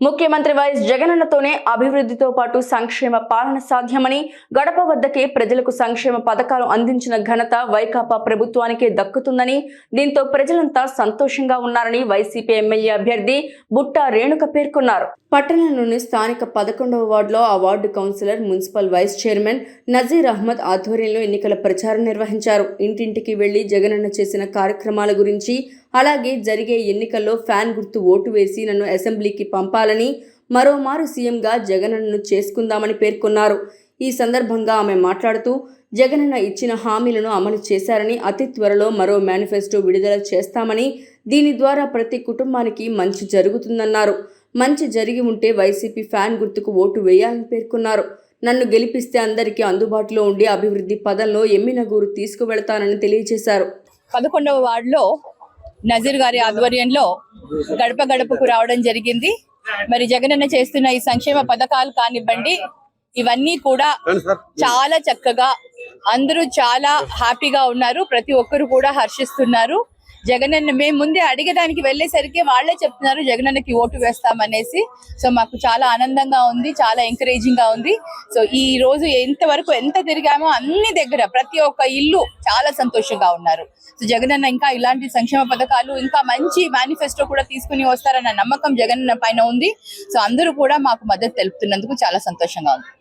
ముఖ్యమంత్రి వైఎస్ జగనన్నతోనే అభివృద్ధితో పాటు సంక్షేమ పాలన సాధ్యమని గడప వద్దకే ప్రజలకు సంక్షేమ పథకాలు అందించిన ఘనత వైకాపా ప్రభుత్వానికే దక్కుతుందని దీంతో ప్రజలంతా సంతోషంగా ఉన్నారని వైసీపీ ఎమ్మెల్యే అభ్యర్థి బుట్టా రేణుక పేర్కొన్నారు. పట్టణంలోని స్థానిక పదకొండవ వార్డులో ఆ ward councillor municipal vice chairman Nazir Ahmed ఆధ్వర్యంలో ఎన్నికల ప్రచారం నిర్వహించారు. ఇంటింటికి వెళ్ళి జగనన్న చేసిన కార్యక్రమాల గురించి అలాగే జరిగే ఎన్నికల్లో ఫ్యాన్ గుర్తు ఓటు వేసి నన్ను అసెంబ్లీకి పంపాలని మరోమారు సీఎంగా జగనన్నను చేసుకుందామని పేర్కొన్నారు. ఈ సందర్భంగా ఆమె మాట్లాడుతూ జగనన్న ఇచ్చిన హామీలను అమలు చేశారని అతి త్వరలో మరో మేనిఫెస్టో విడుదల చేస్తామని దీని ద్వారా ప్రతి కుటుంబానికి మంచి జరుగుతుందన్నారు. మంచి జరిగి ఉంటే వైసీపీ ఫ్యాన్ గుర్తుకు ఓటు వేయాలని పేర్కొన్నారు. నన్ను గెలిపిస్తే అందరికీ అందుబాటులో ఉండి అభివృద్ధి పదంలో ఎమ్మినగూరు తీసుకువెళతానని తెలియజేశారు. పదకొండవ వార్డులో నజీర్ గారి ఆధ్వర్యంలో గడప గడపకు రావడం జరిగింది. మరి జగనన్న చేస్తున్న ఈ సంక్షేమ పథకాలు కానివ్వండి ఇవన్నీ కూడా చాలా చక్కగా అందరూ చాలా హ్యాపీగా ఉన్నారు. ప్రతి ఒక్కరు కూడా హర్షిస్తున్నారు. జగన్ అన్న మేము ముందే అడిగడానికి వెళ్ళేసరికి వాళ్ళే చెప్తున్నారు జగనన్నకి ఓటు వేస్తామనేసి. సో మాకు చాలా ఆనందంగా ఉంది చాలా ఎంకరేజింగ్గా ఉంది. సో ఈ రోజు ఎంతవరకు ఎంత తిరిగామో అన్ని దగ్గర ప్రతి ఒక్క ఇల్లు చాలా సంతోషంగా ఉన్నారు. సో జగనన్న ఇంకా ఇలాంటి సంక్షేమ పథకాలు ఇంకా మంచి మేనిఫెస్టో కూడా తీసుకుని వస్తారన్న నమ్మకం జగనన్న పైన ఉంది. సో అందరూ కూడా మాకు మద్దతు తెలుపుతున్నందుకు చాలా సంతోషంగా ఉంది.